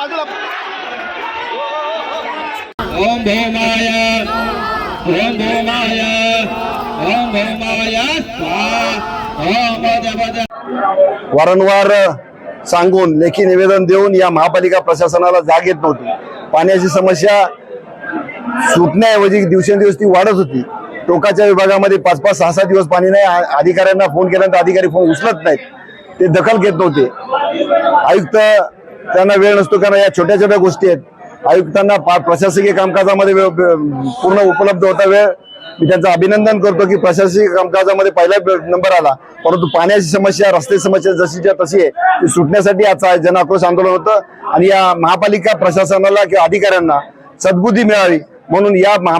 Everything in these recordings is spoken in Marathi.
बाजूला. ओम ओम ओम वारंवार सांगून लेखी निवेदन देऊन या महापालिका प्रशासनाला जाग येत नव्हती. पाण्याची समस्या सुटण्याऐवजी दिवसेंदिवस ती वाढत होती. टोकाच्या विभागामध्ये पाच पाच सहा सहा दिवस पाणी नाही. अधिकाऱ्यांना फोन केल्यानंतर अधिकारी फोन उचलत नाहीत. ते दखल घेत नव्हते. आयुक्त त्यांना वेळ नसतो कारण या छोट्या छोट्या गोष्टी आहेत. आयुक्तांना प्रशासकीय कामकाजामध्ये वेळ- पूर्ण उपलब्ध होता वेळ. मी त्यांचं अभिनंदन करतो की प्रशासकीय कामकाजामध्ये पहिला नंबर आला. परंतु पाण्याची समस्या रस्ते समस्या जशीच्या तशी आहे ती सुटण्यासाठी आजचा जन आक्रोश आंदोलन होतं. आणि या महापालिका प्रशासनाला किंवा अधिकाऱ्यांना सद्बुद्धी मिळावी म्हणून या महा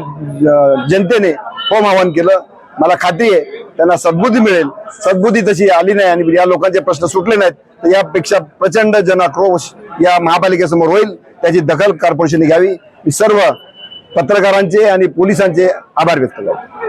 जनतेने होम आवाहन केलं. मला खात्री आहे त्यांना सद्बुद्धी मिळेल. सद्बुद्धी तशी आली नाही आणि या लोकांचे प्रश्न सुटले नाहीत. तर यापेक्षा प्रचंड जनाक्रोश या महापालिकेसमोर होईल. त्याची दखल कॉर्पोरेशनने घ्यावी. मी सर्व पत्रकारांचे आणि पोलिसांचे आभार व्यक्त करतो.